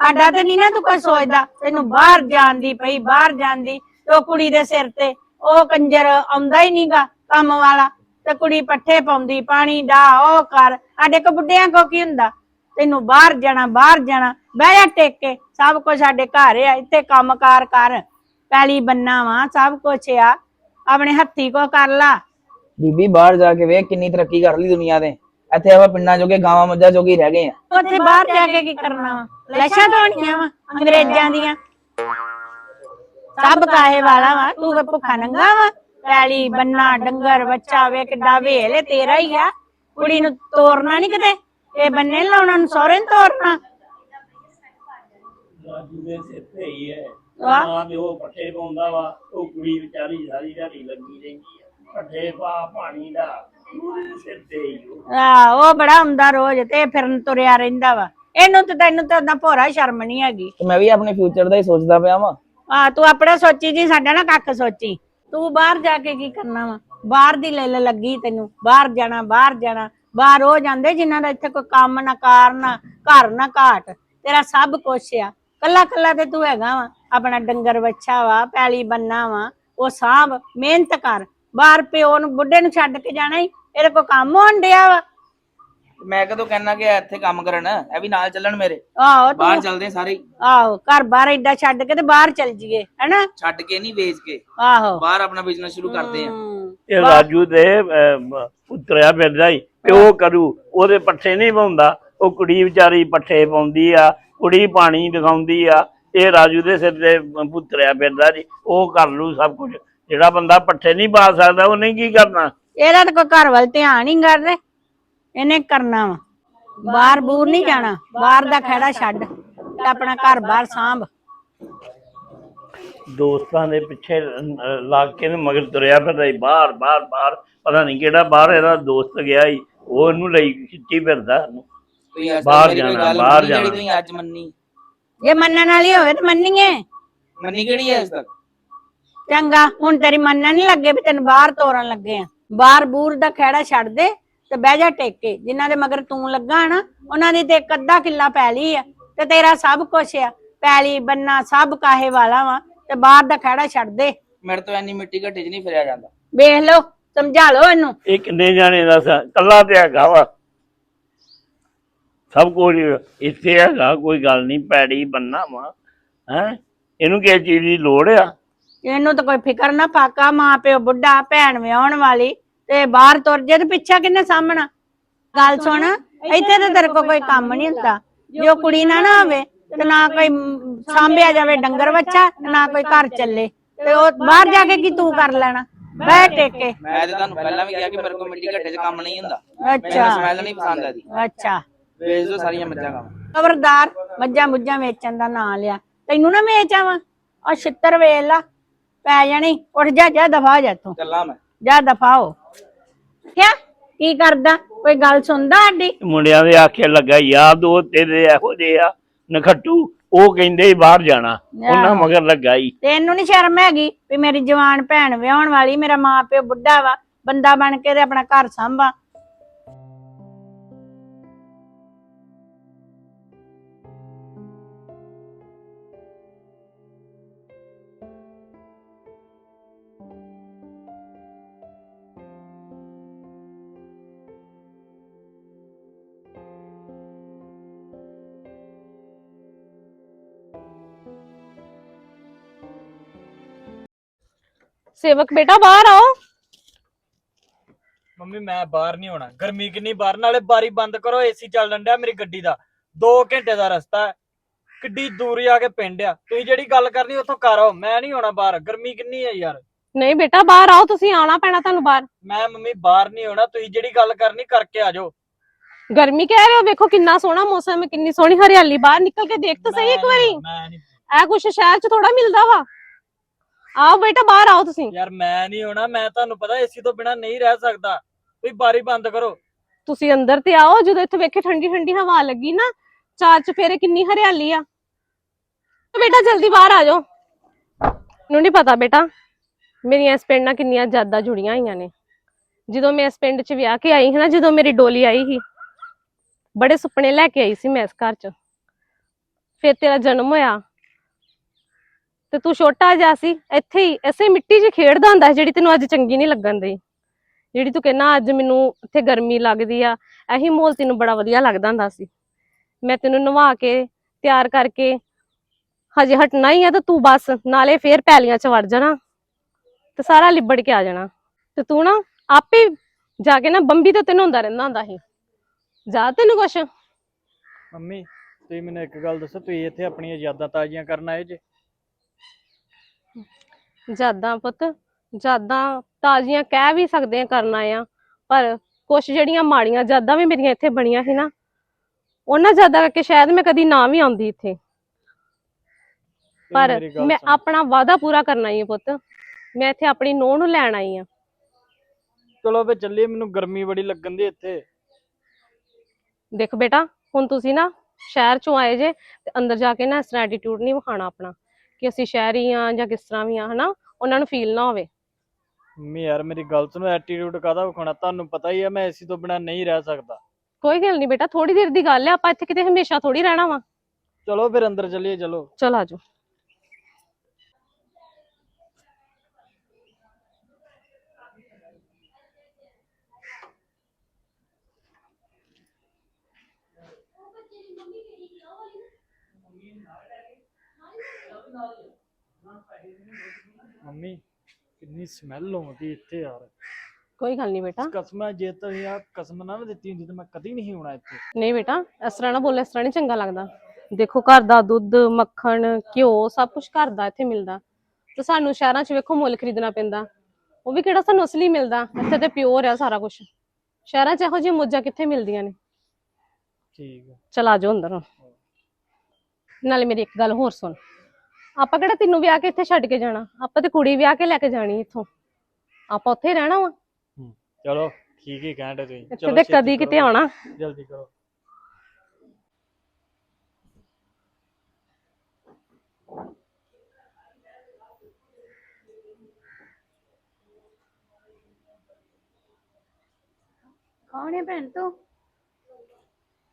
ਸਾਡਾ ਤੇ ਨਹੀਂ ਨਾ ਤੂੰ ਕੋਈ ਸੋਚਦਾ। ਤੈਨੂੰ ਬਾਹਰ ਜਾਣ ਦੀ ਪਈ, ਬਾਹਰ ਜਾਣ ਦੀ ਉਹ ਕੁੜੀ ਦੇ ਸਿਰ ਤੇ ਉਹ ਕੰਜਰ ਆਉਂਦਾ ਹੀ ਨਹੀਂਗਾ ਕੰਮ ਵਾਲਾ। ਤੇ ਕੁੜੀ ਪੱਠੇ ਪਾਉਂਦੀ, ਪਾਣੀ ਦਾ ਉਹ ਕਰ। ਸਾਡੇ ਕੋ ਬੁੱਢਿਆਂ ਕੋ ਕੀ ਹੁੰਦਾ? ਤੈਨੂੰ ਬਾਹਰ ਜਾਣਾ ਬਾਹਰ ਜਾਣਾ। ਬਹਿ ਜਾ ਟੇਕ। ਕੇ ਸਭ ਕੁਝ ਸਾਡੇ ਘਰ ਆ। ਇੱਥੇ ਕੰਮਕਾਰ ਕਰ। ਪੈਲੀ ਬੰਨਾ ਵਾ, ਸਭ ਕੁਝ ਆ। ਆਪਣੇ ਹੱਥੀ ਕੋ ਕਰ ਲਾ। ਬੀਬੀ ਬਾਹਰ ਜਾ ਕੇ ਵੇਖ ਕਿੰਨੀ ਤਰੱਕੀ ਕਰ ਲਈ ਦੁਨੀਆ ਦੇ ਇੱਥੇ ਆਪਾਂ ਪਿੰਡਾਂ ਜੋਗੇ ਗਾਵਾਂ ਮੱਝਾਂ ਜੋਗੇ ਹੀ ਰਹਿ ਗਏ ਆ। ਉੱਥੇ ਬਾਹਰ ਜਾ ਕੇ ਕੀ ਕਰਨਾ ਵਾ? ਲੈਸ਼ਾਂ ਧੋਣੀਆਂ ਵਾ ਅੰਗਰੇਜ਼ਾਂ ਦੀਆਂ। ਸਭ ਕਾਹੇ ਵਾਲਾ ਵਾ ਤੂੰ ਵੀ ਭੁੱਖਾ ਨੰਗਾ ਵਾ। ਪੈਲੀ ਬੰਨਾ ਡੰਗਰ ਬੱਚਾ ਵੇ ਕਿੱਡਾ ਵੇਲੇ ਤੇਰਾ ਹੀ ਆ। ਕੁੜੀ ਨੂੰ ਤੋਰਨਾ ਨਹੀਂ ਕਿਤੇ ਇਹ ਬੰਨੇ ਨੀ ਲਾਉਣਾ ਨੂੰ ਸਹੁਰੇ ਨੂੰ ਤੋਰਨਾ। ਰਾਜੂ ਦੇ ਸਿਰ ਤੇ ਹੀ ਹੈ। ਵਾਹ। ਨਾ ਤੇ ਉਹ ਪੱਠੇ ਪਾਉਂਦਾ ਵਾ ਉਹ ਕੁੜੀ ਵਿਚਾਰੀ ਸਾਰੀ ਦਿਹਾੜੀ ਲੱਗੀ ਰਹਿੰਦੀ ਆ। ਪੱਠੇ ਪਾ ਪਾਣੀ ਦਾ ਉਹਦੇ ਸਿਰ ਤੇ ਹੀ ਉਹ। ਆ ਉਹ ਬੜਾ ਹੁੰਦਾ ਰੋਜ਼ ਤੇ ਫਿਰਨ ਤੁਰਿਆ ਰਹਿੰਦਾ ਵਾ। ਇਹਨੂੰ ਤੇ ਤੈਨੂੰ ਤੇ ਓਦਾਂ ਭੋਰਾ ਸ਼ਰਮ ਨਹੀਂ ਹੈਗੀ। ਤੇ ਮੈਂ ਵੀ ਆਪਣੇ ਫਿਊਚਰ ਦਾ ਹੀ ਸੋਚਦਾ ਪਿਆ ਵਾਂ। ਆ ਤੂੰ ਆਪਣਾ ਸੋਚੀ ਜੀ ਸਾਡਾ ਨਾ ਕੱਖ ਸੋਚੀ। ਤੂੰ ਬਾਹਰ ਜਾ ਕੇ ਕੀ ਕਰਨਾ ਵਾ? ਬਾਹਰ ਦੀ ਲੈ ਲੱਗੀ ਤੈਨੂੰ। ਬਾਹਰ ਜਾਣਾ ਬਾਹਰ ਜਾਣਾ। ਬਾਹਰ ਉਹ ਜਾਂਦੇ ਜਿਨ੍ਹਾਂ ਦਾ ਇੱਥੇ ਕੋਈ ਕੰਮ ਨਾ ਕਾਰ ਨਾ ਘਰ ਨਾ ਘਾਟ। ਤੇਰਾ ਸਭ ਕੁਛ ਆ। ਕੱਲਾ ਕੱਲਾ ਤੇ ਤੂੰ ਹੈਗਾ ਵਾ। ਆਪਣਾ ਡੰਗਰ ਬੱਚਾ ਵਾ ਪੈਲੀ ਬੰਨਾ ਵਾ ਉਹ ਸਾਂਭ ਮਿਹਨਤ ਕਰ। ਬਾਹਰ ਪਿਓ ਨੂੰ ਬੁੱਢੇ ਨੂੰ ਛੱਡ ਕੇ ਜਾਣਾ ਹੀ ਇਹਦੇ ਕੋ ਕੰਮ ਹੋਣ ਡਿਆ ਵਾ। ਮੈਂ ਕਦੋਂ ਕਹਿਣਾ ਕਿ ਇੱਥੇ ਕੰਮ ਕਰਨ ਇਹ ਵੀ ਨਾਲ ਚੱਲਣ ਮੇਰੇ। ਆਹੋ ਬਾਹਰ ਚੱਲਦੇ ਸਾਰੇ ਹੀ। ਆਹੋ ਘਰ ਬਾਹਰ ਏਡਾ ਛੱਡ ਕੇ ਤੇ ਬਾਹਰ ਚੱਲ ਜੀਏ ਹੈਨਾ? ਛੱਡ ਕੇ ਨਹੀਂ ਵੇਚ ਕੇ। ਆਹੋ। ਬਾਹਰ ਆਪਣਾ ਬਿਜ਼ਨਸ ਸ਼ੁਰੂ ਕਰਦੇ ਆ। ਹਮ। ਇਹ ਰਾਜੂ ਦੇ ਅਹ, ਪੁੱਤਰਿਆ ਫਿਰਦਾ ਹੀ। ਤੇ ਉਹ ਕਰੂ ਉਹਦੇ ਪੱਠੇ ਨਹੀਂ ਪਾਉਂਦਾ। ਉਹ ਕੁੜੀ ਵਿਚਾਰੀ ਪੱਠੇ ਪਾਉਂਦੀ ਆ ਕੁੜੀ ਪਾਣੀ ਦਿਖਾਉਂਦੀ ਆ। ਇਹ ਰਾਜੂ ਦੇ ਸਿਰ ਤੇ ਪੁੱਤਰਿਆ ਫਿਰਦਾ ਜੀ ਉਹ ਕਰ ਲੂ ਸਭ ਕੁਝ ਜਿਹੜਾ ਬੰਦਾ ਪੱਠੇ ਨਹੀਂ ਪਾ ਸਕਦਾ ਉਹਨੇ ਕੀ ਕਰਨਾ? ਇਹਦਾ ਤਾਂ ਕੋਈ ਘਰ ਵੱਲ ਧਿਆਨ ਹੀ ਨੀ ਕਰਦੇ। ਇਹਨੇ ਕਰਨਾ ਵਾ। ਬਾਹਰ ਬੂਰ ਨਹੀਂ ਜਾਣਾ। ਬਾਹਰ ਦਾ ਖੜਾ ਛੱਡ ਤੇ ਆਪਣਾ ਘਰ ਬਾਹਰ ਸਾਂਭ। ਦੋਸਤਾਂ ਦੇ ਪਿੱਛੇ ਲੱਗ ਕੇ ਤੇ ਮਗਰ ਤੁਰਿਆ ਫਿਰਦਾ ਸੀ ਬਾਹਰ ਬਾਹਰ ਬਾਹਰ। ਪਤਾ ਨਹੀਂ ਕਿਹੜਾ ਬਾਹਰ ਇਹਦਾ ਦੋਸਤ ਗਿਆ ਸੀ। ਉਹ ਇਹਨੂੰ ਲਈ ਖਿੱਚੀ ਫਿਰਦਾ ਬਾਹਰ ਜਾਣਾ, ਬਾਹਰ ਜਾਣਾ। ਤੁਸੀਂ ਅੱਜ ਮੰਨੀ? ਜੇ ਮੰਨਣ ਵਾਲੀ ਹੋਵੇ ਤਾਂ ਮੰਨੀਏ। ਮੰਨੀ ਕਿਹੜੀ ਹੈ ਤੱਕ? ਚੰਗਾ ਹੁਣ ਤੇਰੀ ਮੰਨਣ ਨਹੀਂ ਲੱਗੇ ਵੀ ਤੈਨੂੰ ਬਾਹਰ ਤੋਰਨ ਲੱਗੇ ਆ। ਬਾਹਰ ਬੂਰ ਦਾ ਖੜਾ ਛੱਡ ਦੇ ਤੇ ਬਹਿ ਜਾ ਟੇਕ ਕੇ ਜਿਨ੍ਹਾਂ ਦੇ ਮਗਰ ਤੂੰ ਲੱਗਾ ਨਾ ਉਹਨਾਂ ਦੀ ਤੇ ਇੱਕ ਅੱਧਾ ਕਿੱਲਾ ਪੈਲੀ ਆ ਤੇ ਤੇਰਾ ਸਭ ਕੁਛ ਆ। ਪੈਲੀ ਬੰਨਾ ਸਭ ਕਾਹੇ ਵਾਲਾ ਵਾ ਤੇ ਬਾਹਰ ਦਾ ਖੜਾ ਛੱਡ ਦੇ। ਮੇਰੇ ਤੋਂ ਇੰਨੀ ਮਿੱਟੀ ਘੱਟੇ 'ਚ ਨਹੀਂ ਫਿਰਿਆ ਜਾਂਦਾ। ਵੇਖ ਲਓ ਸਮਝਾ ਲਓ ਇਹਨੂੰ। ਇਹ ਕਿੰਨੇ ਜਾਣੇ ਦਾ ਸ- ਕੱਲਾ ਤੇ ਹੈਗਾ ਵਾ। ਸਭ ਕੁਝ ਇੱਥੇ ਹੈਗਾ ਕੋਈ ਗੱਲ ਨਹੀਂ ਪੈੜੀ ਬੰਨਾ ਵਾ ਹੈ? ਇਹਨੂੰ ਕਿਸ ਚੀਜ਼ ਦੀ ਲੋੜ ਆ? ਇਹਨੂੰ ਤਾਂ ਕੋਈ ਫਿਕਰ ਨਾ ਪਾਕਾ ਮਾਂ ਪਿਓ ਬੁੱਢਾ ਭੈਣ ਵਿਆਹਣ ਵਾਲੀ ਤੇ ਬਾਹਰ ਤੁਰ ਜੇ ਤੇ ਪਿੱਛਾ ਕਿੰਨੇ ਸਾਹਮਣਾ? ਗੱਲ ਸੁਣ ਇੱਥੇ ਤੇ ਤੇਰੇ ਕੋ ਕੋਈ ਕੰਮ ਨਹੀਂ ਹੁੰਦਾ। ਜੋ ਕੁੜੀ ਨਾ ਨਾ ਹੋਵੇ ਤੇ ਨਾ ਕੋਈ ਸਾਂਭਿਆ ਜਾਵੇ ਡੰਗਰ ਬੱਚਾ ਨਾ ਕੋਈ ਘਰ ਚੱਲੇ। ਤੇ ਉਹ ਬਾਹਰ ਜਾ ਕੇ ਕੀ ਤੂੰ ਕਰ ਲੈਣਾ? ਬਹਿ ਟੇਕੇ। ਮੈਂ ਤੇ ਤੁਹਾਨੂੰ ਪਹਿਲਾਂ ਵੀ ਕਿਹਾ ਕਿ ਮੇਰੇ ਕੋਲ ਮਿੱਟੀ ਘੱਟੇ 'ਚ ਕੰਮ ਨਹੀਂ ਹੁੰਦਾ। ਅੱਛਾ। ਮੈਨੂੰ ਸਮੈਲ ਨਹੀਂ ਪਸੰਦ ਆਦੀ। ਅੱਛਾ। ਵੇਚ ਦੋ ਸਾਰੀਆਂ ਮੱਝਾਂ ਕੰਮ ਖਬਰਦਾਰ ਮੱਝਾਂ ਮੁੱਝਾਂ ਵੇਚਣ ਦਾ ਨਾਂ ਲਿਆ। ਤੈਨੂੰ ਨਾ ਵੇਚ ਆਵਾਂ। ਆ ਛਿੱਤਰ ਵੇਚ ਲਾ। ਪੈ ਜਾਣੀ ਉੱਠ ਜਾ ਜਾ ਦਫਾ ਜਾ ਤੂੰ ਚੱਲਾਂ ਮੈਂ। ਜਾ ਦਫਾ ਹੋ। ਕਿਆ? ਕੀ ਕਰਦਾ? ਕੋਈ ਗੱਲ ਸੁਣਦਾ ਸਾਡੀ? ਮੁੰਡਿਆਂ ਦੇ ਆਖੇ ਲੱਗਾ ਯਾਰ ਦੋ ਤੇਰੇ ਇਹੋ ਜਿਹੇ ਆ। ਨਖੱਟੂ ਉਹ ਕਹਿੰਦੇ ਬਾਹਰ ਜਾਣਾ। ਉਹਨਾਂ ਮਗਰ ਲੱਗਾ ਹੀ ਤੈਨੂੰ ਨਹੀਂ ਸ਼ਰਮ ਹੈਗੀ ਵੀ ਮੇਰੀ ਜਵਾਨ ਭੈਣ ਵਿਆਹਣ ਵਾਲੀ ਮੇਰਾ ਮਾਂ ਪਿਓ ਬੁੱਢਾ ਵਾ। ਬੰਦਾ ਬਣ ਕੇ ਤੇ ਆਪਣਾ ਘਰ ਸੰਭਾ। ਸੇਵਕ ਬੇਟਾ ਬਾਹਰ ਆਓ। ਮੰਮੀ ਮੈਂ ਬਾਹਰ ਨਹੀਂ ਹੋਣਾ। ਗਰਮੀ ਕਿੰਨੀ ਬਾਹਰ ਨਾਲੇ ਬਾਰੀ ਬੰਦ ਕਰੋ ਏਸੀ ਚੱਲਣ ਡਿਆ ਮੇਰੀ ਗੱਡੀ ਦਾ। 2 ਘੰਟੇ ਦਾ ਰਸਤਾ ਹੈ। ਕਿੱਡੀ ਦੂਰ ਜਾ ਕੇ ਪਿੰਡ ਆ। ਤੁਸੀਂ ਜਿਹੜੀ ਗੱਲ ਕਰਨੀ ਉੱਥੋਂ ਕਰ ਮੈਂ ਨਹੀਂ ਹੋਣਾ ਬਾਹਰ। ਗਰਮੀ ਕਿੰਨੀ ਹੈ ਯਾਰ। ਨਹੀਂ ਬੇਟਾ ਬਾਹਰ ਆਓ ਤੁਸੀਂ ਆਉਣਾ ਪੈਣਾ ਤੁਹਾਨੂੰ ਬਾਹਰ। ਮੈਂ ਮੰਮੀ ਬਾਹਰ ਨਹੀਂ ਹੋਣਾ। ਤੁਸੀਂ ਜਿਹੜੀ ਗੱਲ ਕਰਨੀ ਕਰਕੇ ਆ ਜਾਓ। ਗਰਮੀ ਕਹਿ ਰਹੇ ਹੋ ਵੇਖੋ ਕਿੰਨਾ ਸੋਹਣਾ ਮੌਸਮ ਹੈ ਕਿੰਨੀ ਸੋਹਣੀ ਹਰਿਆਲੀ। ਬਾਹਰ ਨਿਕਲ ਕੇ ਦੇਖ ਤਾਂ ਸਹੀ ਇੱਕ ਵਾਰੀ। ਮੈਂ ਨਹੀਂ ਇਹ ਕੁਛ ਸ਼ਹਿਰ 'ਚ ਥੋੜਾ ਮਿਲਦਾ ਵਾ। ਆਓ ਬੇਟਾ ਬਾਹਰ ਆਓ ਤੁਸੀਂ। ਯਾਰ ਮੈਂ ਨਹੀਂ ਹੋਣਾ ਮੈਂ ਤੁਹਾਨੂੰ ਪਤਾ ਏਸੀ ਤੋਂ ਬਿਨਾ ਨਹੀਂ ਰਹਿ ਸਕਦਾ। ਤੁਸੀਂ ਬਾਰੀ ਬੰਦ ਕਰੋ। ਤੁਸੀਂ ਅੰਦਰ ਤੇ ਆਓ ਜਦੋਂ ਇੱਥੇ ਵੇਖੇ ਠੰਡੀ ਠੰਡੀ ਹਵਾ ਲੱਗੀ ਨਾ ਚਾਰ ਚਫੇਰੇ ਕਿੰਨੀ ਹਰਿਆਲੀ ਆ। ਤੇ ਬੇਟਾ ਜਲਦੀ ਬਾਹਰ ਆ ਜਾਓ। ਨੂੰ ਨਹੀਂ ਪਤਾ ਬੇਟਾ ਮੇਰੀਆਂ ਇਸ ਪਿੰਡ ਨਾਲ ਕਿੰਨੀਆਂ ਯਾਦਾਂ ਜੁੜੀਆਂ ਹੋਈਆਂ ਨੇ। ਜਦੋਂ ਮੈਂ ਇਸ ਪਿੰਡ 'ਚ ਵਿਆਹ ਕੇ ਆਈ ਹਾਂ ਨਾ ਜਦੋਂ ਮੇਰੀ ਡੋਲੀ ਆਈ ਸੀ ਬੜੇ ਸੁਪਨੇ ਲੈ ਕੇ ਆਈ ਸੀ ਮੈਂ ਇਸ ਘਰ 'ਚ। ਫਿਰ ਤੇਰਾ ਜਨਮ ਹੋਇਆ। ਤੇ ਤੂੰ ਛੋਟਾ ਜਿਹਾ ਸੀ, ਇੱਥੇ ਹੀ, ਐਸੇ ਮਿੱਟੀ 'ਚ ਖੇਡਦਾ ਹੁੰਦਾ ਜਿਹੜੀ ਤੈਨੂੰ ਅੱਜ ਚੰਗੀ ਨਹੀਂ ਲੱਗਣ ਦੀ ਜਿਹੜੀ ਤੂੰ ਕਹਿੰਦਾ ਅੱਜ ਮੈਨੂੰ ਇੱਥੇ ਗਰਮੀ ਲੱਗਦੀ ਆ, ਇਹੀ ਮਾਹੌਲ ਤੈਨੂੰ ਬੜਾ ਵਧੀਆ ਲੱਗਦਾ ਹੁੰਦਾ ਸੀ। ਮੈਂ ਤੈਨੂੰ ਨਵਾ ਕੇ, ਤਿਆਰ ਕਰਕੇ, ਹਜੇ ਹਟਣਾ ਹੀ ਆ ਤੇ ਤੂੰ ਬਸ, ਨਾਲੇ ਫੇਰ ਪੈਲੀਆਂ 'ਚ ਵੜ ਜਾਣਾ ਤੇ ਸਾਰਾ ਲਿਬੜ ਕੇ ਆ ਜਾਣਾ। ਤੇ ਤੂੰ ਨਾ ਆਪੇ ਜਾ ਕੇ ਨਾ ਬੰਬੀ ਤੇ ਤੈਨੂੰ ਹੁੰਦਾ ਰਹਿੰਦਾ ਹੁੰਦਾ ਸੀ। ਜਾ ਤੈਨੂੰ ਕੁਛ। ਮੰਮੀ, ਤੁਸੀਂ ਮੈਨੂੰ ਇੱਕ ਗੱਲ ਦੱਸੋ, ਤੁਸੀਂ ਇੱਥੇ ਆਪਣੀਆਂ ਯਾਦਾਂ ਤਾਜ਼ੀਆਂ ਕਰਨ ਆਏ ਜੇ? ਯਾਦਾਂ ਪੁੱਤ ਯਾਦਾਂ ਤਾਜ਼ੀਆਂ ਕਹਿ ਵੀ ਸਕਦੇ ਆ ਕਰਨਾ ਆ ਪਰ ਕੁਛ ਜਿਹੜੀਆਂ ਮਾੜੀਆਂ ਯਾਦਾਂ ਵੀ ਮੇਰੀਆਂ ਇੱਥੇ ਬਣੀਆਂ ਸੀ ਨਾ ਉਹਨਾਂ ਯਾਦਾਂ ਕਰਕੇ ਸ਼ਾਇਦ ਮੈਂ ਕਦੀ ਨਾ ਵੀ ਆਉਂਦੀ ਇੱਥੇ। ਪਰ ਮੇਰੀ ਗੱਲ ਮੈਂ ਸੁਣੋ। ਆਪਣਾ ਵਾਅਦਾ ਪੂਰਾ ਕਰਨਾ ਹੀ ਹੈ ਪੁੱਤ ਮੈਂ ਇੱਥੇ ਆਪਣੀ ਨੂੰਹ ਨੂੰ ਲੈਣ ਆਈ ਆ। ਚਲੋ ਫੇ ਚੱਲੀਏ ਮੈਨੂੰ ਗਰਮੀ ਬੜੀ ਲੱਗਣ ਦੀ ਇੱਥੇ। ਦੇਖ ਬੇਟਾ ਹੁਣ ਤੁਸੀਂ ਨਾ ਸ਼ਹਿਰ ਚੋਂ ਆਏ ਜੇ ਤੇ ਅੰਦਰ ਜਾ ਕੇ ਨਾ ਇਸ ਤਰ੍ਹਾਂ ਐਟੀਟਿਊਡ ਨਹੀਂ ਵਿਖਾਣਾ ਆਪਣਾ। ਕਿ ਅਸੀਂ ਸ਼ਹਿਰੀ ਆ ਜਾਂ ਕਿਸ ਤਰ੍ਹਾਂ ਵੀ ਆ ਹਨਾ? ਉਹਨਾਂ ਨੂੰ ਫੀਲ ਨਾ ਹੋਵੇ। ਮੰਮੀ ਯਾਰ ਮੇਰੀ ਗੱਲ ਸੁਣੋ ਐਟੀਟਿਊਡ ਕਾਹਦਾ ਵਿਖਾਉਣਾ? ਤੁਹਾਨੂੰ ਪਤਾ ਹੀ ਆ ਮੈਂ ਏਸੀ ਤੋਂ ਬਿਨਾ ਨਹੀਂ ਰਹਿ ਸਕਦਾ। ਕੋਈ ਗੱਲ ਨਹੀਂ ਬੇਟਾ ਥੋੜੀ ਦੇਰ ਦੀ ਗੱਲ ਹੈ ਆਪਾਂ ਇੱਥੇ ਕਿਤੇ ਹਮੇਸ਼ਾ ਥੋੜੀ ਰਹਿਣਾ ਵਾ। ਚਲੋ ਫਿਰ ਅੰਦਰ ਚੱਲੀਏ ਚਲੋ। ਚਲ ਆਜੋ ਮੰਮੀ ਕਿੰਨੀ ਸਮੈਲ ਆਉਂਦੀ ਇੱਥੇ ਯਾਰ। ਕੋਈ ਗੱਲ ਨਹੀਂ ਬੇਟਾ। ਕਸਮਾਂ ਜੇ ਤੁਸੀਂ ਆ ਕਸਮ ਨਾ ਨਾ ਦਿੱਤੀ ਹੁੰਦੀ ਤਾਂ ਮੈਂ ਕਦੀ ਨਹੀਂ ਆਉਣਾ ਇੱਥੇ। ਨਹੀਂ ਬੇਟਾ ਇਸ ਤਰ੍ਹਾਂ ਨਾ ਬੋਲੇ ਇਸ ਤਰ੍ਹਾਂ ਨਹੀਂ ਚੰਗਾ ਲੱਗਦਾ। ਦੇਖੋ ਘਰ ਦਾ ਦੁੱਧ ਮੱਖਣ ਘਿਓ ਸਭ ਕੁਝ ਘਰ ਦਾ ਇੱਥੇ ਮਿਲਦਾ। ਤੇ ਸਾਨੂੰ ਸ਼ਹਿਰਾਂ 'ਚ ਵੇਖੋ ਮੁੱਲ ਖਰੀਦਣਾ ਪੈਂਦਾ। ਉਹ ਵੀ ਕਿਹੜਾ ਸਾਨੂੰ ਅਸਲੀ ਮਿਲਦਾ। ਇੱਥੇ ਤੇ ਪਿਓਰ ਆ ਸਾਰਾ ਕੁਝ ਸ਼ਹਿਰਾਂ 'ਚ ਇਹੋ ਜਿਹੀ ਮੋਜਾਂ ਕਿੱਥੇ ਮਿਲਦੀਆਂ ਨੇ? ਠੀਕ ਆ। ਚਲ ਆਜੋ ਅੰਦਰ। ਹੁਣ। ਨਾਲੇ ਮੇਰੀ ਇੱਕ ਗੱਲ ਹੋਰ ਸੁਣ। ਆਪਾਂ ਕਿਹੜਾ ਤੈਨੂੰ ਵਿਆਹ ਕੇ ਇੱਥੇ ਛੱਡ ਕੇ ਜਾਣਾ? ਆਪਾਂ ਤੇ ਕੁੜੀ ਵਿਆਹ ਕੇ ਲੈ ਕੇ ਜਾਣੀ ਇੱਥੋਂ। ਆਪਾਂ ਉੱਥੇ ਹੀ ਰਹਿਣਾ ਵਾ। ਚਲੋ ਠੀਕ ਹੀ ਕਹਿੰਦੇ ਤੁਸੀਂ। ਇੱਥੇ ਚਲੋ ਤੇ ਕਦੀ ਕਿਤੇ ਆਉਣਾ। ਜਲਦੀ ਕਰੋ। ਕੌਣ ਹੈ ਭੈਣ ਤੂੰ?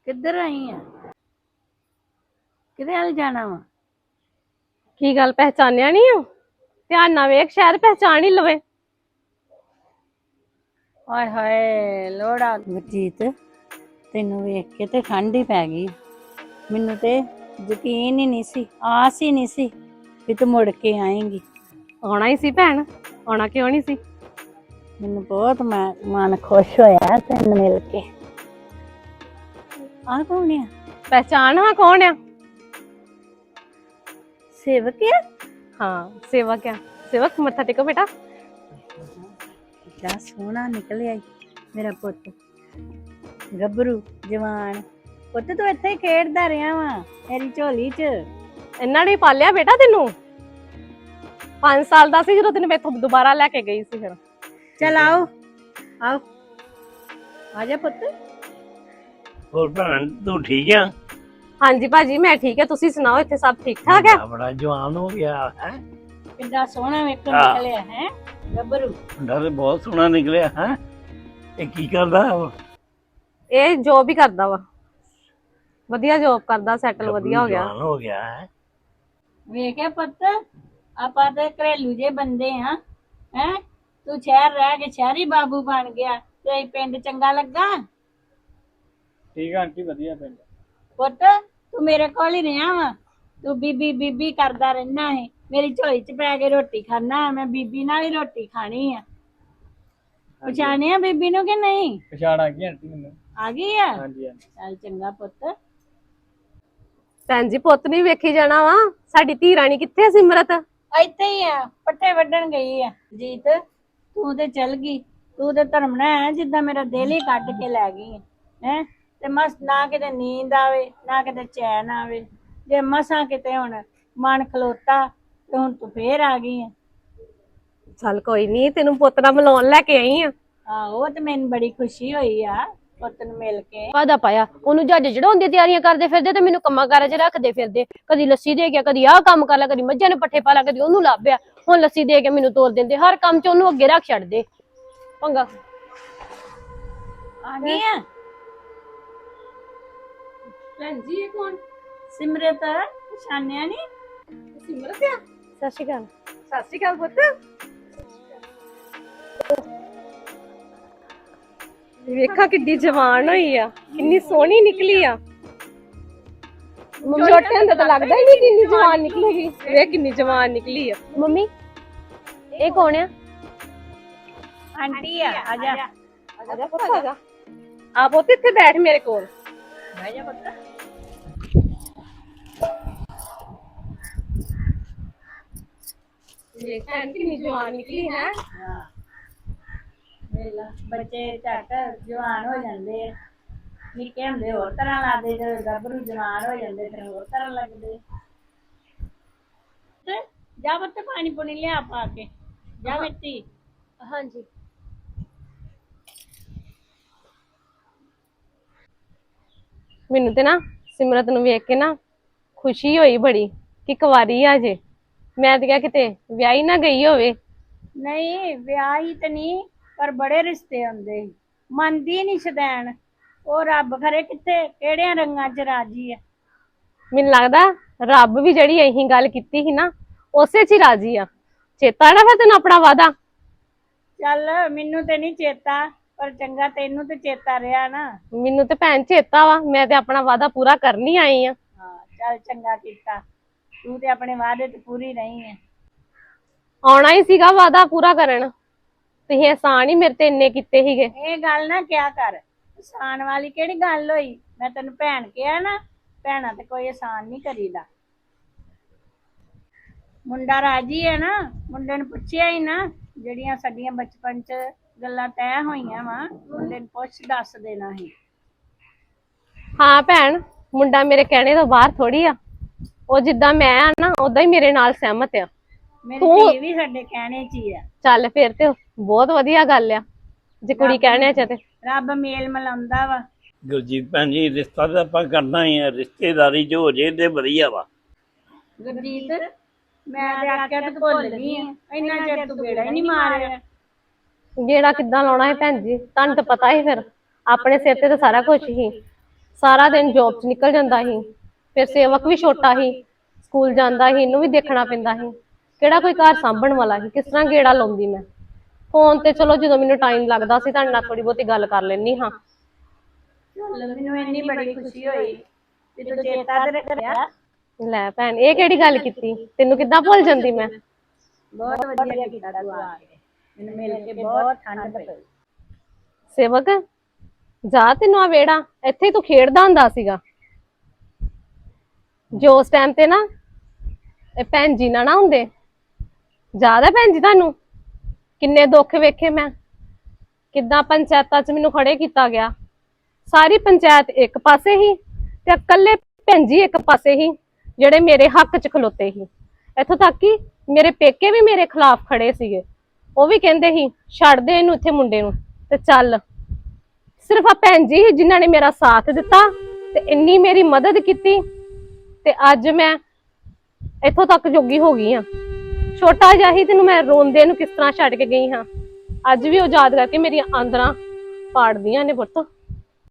ਕਿੱਧਰ ਆਈ ਆ ਕਿਹਦੇ ਵੱਲ ਜਾਣਾ ਵਾ? ਕੀ ਗੱਲ ਪਹਿਚਾਨਿਆ ਨਹੀਂ ਆ ਧਿਆਨ ਨਾਲ ਵੇਖ ਸ਼ਾਇਦ ਪਹਿਚਾਨ ਹੀ ਲਵੇ। ਹਾਏ ਹਾਏ ਲੋੜਾ। ਗੁਰਜੀਤ ਤੈਨੂੰ ਵੇਖ ਕੇ ਤੇ ਠੰਡ ਹੀ ਪੈ ਗਈ। ਮੈਨੂੰ ਤੇ ਯਕੀਨ ਹੀ ਨਹੀਂ ਸੀ ਆਸ ਹੀ ਨਹੀਂ ਸੀ ਕਿ ਤੂੰ ਮੁੜ ਕੇ ਆਏਂਗੀ। ਆਉਣਾ ਹੀ ਸੀ ਭੈਣ ਆਉਣਾ ਕਿਉਂ ਨਹੀਂ ਸੀ? ਮੈਨੂੰ ਬਹੁਤ ਮ- ਮਨ ਖੁਸ਼ ਹੋਇਆ ਤੈਨੂੰ ਮਿਲ ਕੇ। ਆਹ ਕੌਣ ਆ? ਪਹਿਚਾਨ ਹਾਂ ਕੌਣ ਆ? ਸੇਵਕ ਆ? ਹਾਂ ਸੇਵਕ ਆ। ਸੇਵਕ ਮੱਥਾ ਟੇਕੋ ਬੇਟਾ। ਕਿਆ ਸੋਹਣਾ ਨਿਕਲਿਆ ਈ ਮੇਰਾ ਪੁੱਤ। ਗੱਭਰੂ ਜਵਾਨ। ਪੁੱਤ ਤੂੰ ਇੱਥੇ ਹੀ ਖੇਡਦਾ ਰਿਹਾ ਵਾ ਮੇਰੀ ਝੋਲੀ 'ਚ। ਇਹਨਾਂ ਨੇ ਪਾਲਿਆ ਬੇਟਾ ਤੈਨੂੰ? 5 ਸਾਲ ਦਾ ਸੀ ਜਦੋਂ ਤੈਨੂੰ ਮੈਥੋਂ ਦੁਬਾਰਾ ਲੈ ਕੇ ਗਈ ਸੀ ਫਿਰ। ਚਲ ਆਓ। ਆਓ। ਆ ਜਾ ਪੁੱਤ। ਹੋਰ ਭੈਣ ਤੂੰ ਠੀਕ ਆ? ਹਾਂਜੀ ਭਾਜੀ ਮੈਂ ਠੀਕ ਹੈ ਤੁਸੀਂ ਸੁਣਾਓ ਇੱਥੇ ਸਭ ਠੀਕ ਠਾਕ ਹੈ? ਬੜਾ ਜਵਾਨ ਹੋ ਗਿਆ ਹੈ? ਕਿੰਨਾ ਸੋਹਣਾ ਵੇਖੋ ਹਾਂ। ਨਿਕਲਿਆ ਹੈ? ਗੱਭਰੂ। ਮੁੰਡਾ ਤੇ ਬਹੁਤ ਸੋਹਣਾ ਨਿਕਲਿਆ ਹੈ? ਇਹ ਕੀ ਕਰਦਾ? ਉਹ? ਇਹ ਜੋਬ ਹੀ ਕਰਦਾ ਵਾ। ਵਧੀਆ ਜੋਬ ਕਰਦਾ ਸੈਟਲ ਵਧੀਆ ਹੋ ਗਿਆ। ਜਵਾਨ ਹੋ ਗਿਆ ਹੈ? ਵੇਖਿਆ ਪੁੱਤ ਆਪਾਂ ਤੇ ਘਰੇਲੂ ਜੇ ਬੰਦੇ ਆ ਹੈ? ਤੂੰ ਸ਼ਹਿਰ ਰਹਿ ਕੇ ਸ਼ਹਿਰੀ ਬਾਬੂ ਬਣ ਗਿਆ ਤੇ ਪਿੰਡ ਚੰਗਾ ਲੱਗਾ? ਠੀਕ ਆ ਆਂਟੀ ਵਧੀਆ ਪਿੰਡ। ਪੁੱਤ ਤੂੰ ਮੇਰੇ ਕੋਲ ਹੀ ਰਿਹਾ ਵਾ। ਤੂੰ ਬੀਬੀ ਬੀਬੀ ਕਰਦਾ ਰਹਿਣਾ ਹੈ ਮੇਰੀ ਝੋਲੀ 'ਚ ਪੈ ਕੇ ਰੋਟੀ ਖਾਣਾ ਮੈਂ ਬੀਬੀ ਨਾਲ ਹੀ ਰੋਟੀ ਖਾਣੀ ਆ। ਪਛਾਣਿਆ ਬੀਬੀ ਨੂੰ ਕਿ ਨਹੀਂ? ਪਛਾਣ ਆ ਗਈ ਆਂਟੀ ਮੈਨੂੰ? ਆ ਗਈ ਆ? ਹਾਂਜੀ ਹਾਂਜੀ। ਚੱਲ ਚੰਗਾ ਪੁੱਤ। ਭੈਣ ਜੀ ਪੁੱਤ ਨਹੀਂ ਵੇਖੀ ਜਾਣਾ ਵਾ? ਸਾਡੀ ਧੀ ਰਾਣੀ ਕਿੱਥੇ ਆ ਸਿਮਰਤ? ਇੱਥੇ ਹੀ ਆ ਪੱਠੇ ਵੱਢਣ ਗਈ ਆ। ਜੀਤ ਤੂੰ ਤੇ ਚਲ ਗਈ। ਤੂੰ ਤੇ ਧਰਮਣਾ ਹੈ ਜਿੱਦਾਂ ਮੇਰਾ ਦਿਲ ਹੀ ਕੱਢ ਕੇ ਲੈ ਗਈ ਹੈ ਹੈਂ? ਤੇ ਮਸ ਨਾ ਕਿਤੇ ਨੀਂਦ ਆਵੇ ਨਾ ਕਿਤੇ ਚੈਨ ਆਵੇ। ਜੇ ਮਸਾਂ ਕਿਤੇ ਹੁਣ ਮਨ ਖਲੋਤਾ ਤੇ ਹੁਣ ਤੂੰ ਫੇਰ ਆ ਗਈ ਹੈ ਚੱਲ ਕੋਈ ਨਹੀਂ ਤੈਨੂੰ ਪੁੱਤ ਨਾਲ ਮਿਲਾਉਣ ਲੈ ਕੇ ਆਈ ਆ। ਆਹੋ ਤੇ ਮੈਨੂੰ ਬੜੀ ਖੁਸ਼ੀ ਹੋਈ ਆ ਪੁੱਤ ਨੂੰ ਮਿਲ ਕੇ। ਵਾਦਾ ਪਾਇਆ ਉਹਨੂੰ ਜੱਜ ਚੜਾਉਣ ਦੀ ਤਿਆਰੀਆਂ ਕਰਦੇ ਫਿਰਦੇ ਤੇ ਮੈਨੂੰ ਕੰਮਾਂ ਕਾਰਾਂ 'ਚ ਰੱਖਦੇ ਫਿਰਦੇ। ਕਦੀ ਲੱਸੀ ਦੇ ਗਿਆ ਕਦੀ ਆਹ ਕੰਮ ਕਰ ਲਿਆ ਕਦੀ ਮੱਝਾਂ ਨੇ ਪੱਠੇ ਪਾ ਲਿਆ ਕਦੀ ਉਹਨੂੰ ਲੱਭਿਆ। ਹੁਣ ਲੱਸੀ ਦੇ ਕੇ ਮੈਨੂੰ ਤੋਰ ਦਿੰਦੇ ਹਰ ਕੰਮ 'ਚ ਉਹਨੂੰ ਅੱਗੇ ਰੱਖ ਛੱਡਦੇ। ਪੰਗਾ। ਆ ਗਈ ਆ? ਭੈਣ ਜੀ ਇਹ ਕੌਣ? ਸਿਮਰਤ ਪਛਾਣਿਆ ਨਹੀਂ ਸਿਮਰਤ ਆ? ਸਤਿ ਸ਼੍ਰੀ ਅਕਾਲ। ਸਤਿ ਸ਼੍ਰੀ ਅਕਾਲ ਪੁੱਤ। ਵੇਖਾ ਕਿੱਡੀ ਜਵਾਨ ਹੋਈ ਆ ਕਿੰਨੀ ਸੋਹਣੀ ਨਿਕਲੀ ਆ। ਛੋਟੇ ਹੁੰਦੇ ਤਾਂ ਲੱਗਦਾ ਹੀ ਨਹੀਂ ਕਿੰਨੀ ਜਵਾਨ ਨਿਕਲੇਗੀ ਵੇਖ ਕਿੰਨੀ ਜਵਾਨ ਨਿਕਲੀ ਆ। ਮੰਮੀ ਇਹ ਕੌਣ ਆ? ਆਂਟੀ ਆ ਆ ਜਾ। ਆਜਾ ਪੁੱਤ ਆਜਾ ਆ ਪੁੱਤ ਇੱਥੇ ਬੈਠ ਮੇਰੇ ਕੋਲ। ਬਹਿ ਜਾ ਪੁੱਤ ਵੇਖ ਭੈਣ ਕਿੰਨੀ ਜਵਾਨ ਨਿਕਲੀ ਹੈ ਵੇਲਾ ਬੱਚੇ ਝੱਟ ਜਵਾਨ ਹੋ ਜਾਂਦੇ ਆ ਨਿੱਕੇ ਹੁੰਦੇ ਹੋਰ ਤਰ੍ਹਾਂ ਲੱਗਦੇ ਜਦੋਂ ਗੱਭਰੂ ਜਵਾਨ ਹੋ ਜਾਂਦੇ ਫਿਰ ਹੋਰ ਤਰ੍ਹਾਂ ਲੱਗਦੇ ਤੇ ਜਾ ਬੱਤੇ ਪਾਣੀ ਪੁਣੀ ਲਿਆ ਪਾ ਕੇ ਜਾ ਮਿੱਟੀ ਹਾਂਜੀ ਮੈਨੂੰ ਤੇ ਨਾ ਸਿਮਰਤ ਨੂੰ ਵੇਖ ਕੇ ਨਾ ਖੁਸ਼ੀ ਹੋਈ ਬੜੀ ਕਿ ਕੁਵਾਰੀ ਆ ਜੇ। ਮੈਂ ਤੇ ਕਿਹਾ ਕਿਤੇ ਵਿਆਹੀ ਨਾ ਗਈ ਹੋਵੇ। ਨਹੀਂ ਵਿਆਹ ਹੀ ਤੇ ਨਹੀਂ ਪਰ ਬੜੇ ਰਿਸ਼ਤੇ ਹੁੰਦੇ। ਸੀ। ਮੰਨਦੀ ਨਹੀਂ ਸ਼ਦੈਣ। ਉਹ ਰੱਬ ਖਰੇ ਕਿੱਥੇ ਕਿਹੜਿਆਂ ਰੰਗਾਂ 'ਚ ਰਾਜੀ ਆ ਮੈਨੂੰ ਲੱਗਦਾ ਰੱਬ ਵੀ ਜਿਹੜੀ ਇਹੀ ਗੱਲ ਕੀਤੀ ਸੀ ਨਾ ਉਸੇ 'ਚ ਹੀ ਰਾਜੀ ਆ। ਚੇਤਾ ਨਾ ਫਿਰ ਤੈਨੂੰ ਆਪਣਾ ਵਾਦਾ ਚੱਲ ਮੈਨੂੰ ਤੇ ਨਹੀਂ ਚੇਤਾ। ਪਰ ਚੰਗਾ ਤੈਨੂੰ ਤੇ ਚੇਤਾ ਰਿਹਾ ਨਾ। ਮੈਨੂੰ ਤੇ ਭੈਣ ਚੇਤਾ ਵਾ ਮੈਂ ਤੇ ਆਪਣਾ ਵਾਦਾ ਪੂਰਾ ਕਰਨੀ ਆਈ ਆ। ਹਾਂ ਚੱਲ ਚੰਗਾ ਕੀਤਾ। ਤੂੰ ਤੇ ਆਪਣੇ ਵਾਅਦੇ ਤੇ ਪੂਰੀ ਰਹੀ ਹੈ ਆਉਣਾ ਹੀ ਸੀਗਾ ਵਾਦਾ ਪੂਰਾ ਕਰਨ। ਤੁਸੀਂ ਆਸਾਨ ਹੀ ਮੇਰੇ ਤੇ ਇੰਨੇ ਕੀਤੇ ਸੀਗੇ। ਇਹ ਗੱਲ ਨਾ ਕਿਆ ਕਰ ਆਸਾਨ ਵਾਲੀ ਕਿਹੜੀ ਗੱਲ ਹੋਈ? ਮੈਂ ਤੈਨੂੰ ਭੈਣ ਕਿਹਾ ਨਾ ਭੈਣਾਂ ਤੇ ਕੋਈ ਆਸਾਨ ਨਹੀਂ ਕਰੀਦਾ। ਮੁੰਡਾ ਰਾਜੀ ਹੈ ਨਾ ਮੁੰਡੇ ਨੂੰ ਪੁੱਛਿਆ ਹੀ ਨਾ ਜਿਹੜੀਆਂ ਸਾਡੀਆਂ ਬਚਪਨ 'ਚ ਗੱਲਾਂ ਤੈਅ ਹੋਈਆਂ ਵਾ ਮੁੰਡੇ ਨੂੰ ਪੁੱਛ ਦੱਸ ਦੇਣਾ ਸੀ। ਹਾਂ ਭੈਣ ਮੁੰਡਾ ਮੇਰੇ ਕਹਿਣੇ ਤੋਂ ਬਾਹਰ ਥੋੜੀ ਆ। ਉਹ ਜਿੱਦਾਂ ਮੈਂ ਆ ਨਾ ਉਦਾਂ ਹੀ ਮੇਰੇ ਨਾਲ ਸਹਿਮਤ ਆ। ਮੇਰੀ ਤੂੰ- ਧੀ ਵੀ ਸਾਡੇ ਕਹਿਣੇ 'ਚ ਹੀ ਆ। ਚੱਲ ਫਿਰ ਤੇ ਬਹੁਤ ਵਧੀਆ ਗੱਲ ਆ ਜੇ ਕੁੜੀ ਕਹਿਣੇ ਚ ਤੇ। ਰੱਬ ਮੇਲ ਮਿਲਾਉਂਦਾ ਵਾ। ਗੁਰਜੀਤ ਭੈਣ ਜੀ ਰਿਸ਼ਤਾ ਤਾਂ ਆਪਾਂ ਕਰਨਾ ਹੀ ਹੈ ਰਿਸ਼ਤੇਦਾਰੀ ਜੋ ਹੋ ਜੇ ਤੇ ਵਧੀਆ ਵਾ। ਗੁਰਜੀਤ ਮੈਂ ਤੇ ਆਖਿਆ ਤੂੰ ਭੁੱਲ ਗਈ ਆ। ਇੰਨਾ ਚਿਰ ਤੂੰ ਬੇੜਾ ਹੀ ਨਹੀਂ ਮਾਰਿਆ। ਜਿਹੜਾ ਕਿੱਦਾਂ ਲਾਉਣਾ ਹੈ ਭੈਣ ਜੀ? ਤੁਹਾਨੂੰ ਤਾਂ ਪਤਾ ਹੀ ਫਿਰ। ਆਪਣੇ ਸਿਰ ਤੇ ਤਾਂ ਸਾਰਾ ਕੁਝ ਹੀ। ਸਾਰਾ ਦਿਨ ਜੌਬ 'ਚ ਨਿਕਲ ਜਾਂਦਾ ਸੀ ਫਿਰ ਸੇਵਕ ਵੀ ਛੋਟਾ ਸੀ ਸਕੂਲ ਜਾਂਦਾ ਸੀ ਇਹਨੂੰ ਵੀ ਦੇਖਣਾ ਪੈਂਦਾ ਸੀ ਕਿਹੜਾ ਕੋਈ ਘਰ ਸਾਂਭਣ ਵਾਲਾ ਸੀ ਕਿਸ ਤਰ੍ਹਾਂ ਗੇੜਾ ਲਾਉਂਦੀ ਮੈਂ? ਫੋਨ ਤੇ ਚਲੋ ਜਦੋਂ ਮੈਨੂੰ ਟਾਈਮ ਲੱਗਦਾ ਸੀ ਤੁਹਾਡੇ ਨਾਲ ਥੋੜੀ ਬਹੁਤੀ ਗੱਲ ਕਰ ਲੈਣੀ ਹਾਂ। ਚੱਲ ਮੈਨੂੰ ਇੰਨੀ ਬੜੀ ਖੁਸ਼ੀ ਹੋਈ। ਕਿ ਤੂੰ ਚੇਤਾ ਤੇ ਰੱਖਿਆ। ਲੈ ਭੈਣ ਇਹ ਕਿਹੜੀ ਗੱਲ ਕੀਤੀ? ਤੈਨੂੰ ਕਿੱਦਾਂ ਭੁੱਲ ਜਾਂਦੀ ਮੈਂ? ਬਹੁਤ ਵਧੀਆ ਕੀਤਾ ਤੂੰ ਆ ਕੇ। ਮੈਨੂੰ ਮਿਲ ਕੇ ਬਹੁਤ ਠੰਡ ਪਈ। ਸੇਵਕ ਜਾ ਤੈਨੂੰ ਆ ਵੇੜਾ। ਇੱਥੇ ਤੂੰ ਖੇਡਦਾ ਹੁੰਦਾ ਸੀਗਾ। ਜੋ ਉਸ ਟਾਈਮ ਤੇ ਨਾ ਇਹ ਭੈਣ ਜੀ ਨਾ ਨਾ ਹੁੰਦੇ। ਹੈ ਭੈਣ ਜੀ ਤੁਹਾਨੂੰ? ਕਿੰਨੇ ਦੁੱਖ ਵੇਖੇ ਮੈਂ। ਕਿੱਦਾਂ ਪੰਚਾਇਤਾਂ 'ਚ ਮੈਨੂੰ ਖੜੇ ਕੀਤਾ ਗਿਆ। ਸਾਰੀ ਪੰਚਾਇਤ ਇੱਕ ਪਾਸੇ ਹੀ ਤੇ ਇਕੱਲੇ ਭੈਣ ਜੀ ਇੱਕ ਪਾਸੇ ਹੀ ਜਿਹੜੇ ਮੇਰੇ ਹੱਕ 'ਚ ਖਲੋਤੇ ਸੀ। ਇੱਥੋਂ ਤੱਕ ਕਿ ਮੇਰੇ ਪੇਕੇ ਵੀ ਮੇਰੇ ਖਿਲਾਫ ਖੜੇ ਸੀਗੇ। ਉਹ ਵੀ ਕਹਿੰਦੇ ਸੀ, ਛੱਡ ਦੇ ਇਹਨੂੰ ਇੱਥੇ ਮੁੰਡੇ ਨੂੰ, ਤੇ ਚੱਲ। ਸਿਰਫ ਆ ਭੈਣ ਜੀ ਹੀ ਜਿਨ੍ਹਾਂ ਨੇ ਮੇਰਾ ਸਾਥ ਦਿੱਤਾ ਤੇ ਇੰਨੀ ਮੇਰੀ ਮਦਦ ਕੀਤੀ ਤੇ ਅੱਜ ਮੈਂ ਇੱਥੋਂ ਤੱਕ ਜੋਗੀ ਹੋ ਗਈ ਆ ਛੋਟਾ ਜਿਹਾ ਹੀ ਤੈਨੂੰ ਮੈਂ ਰੋਂਦੇ ਨੂੰ ਕਿਸ ਤਰ੍ਹਾਂ ਛੱਡ ਕੇ ਗਈ ਹਾਂ। ਅੱਜ ਵੀ ਉਹ ਯਾਦ ਕਰਕੇ ਮੇਰੀਆਂ ਆਂਦਰਾਂ ਪਾੜਦੀਆਂ ਨੇ ਪੁੱਤ।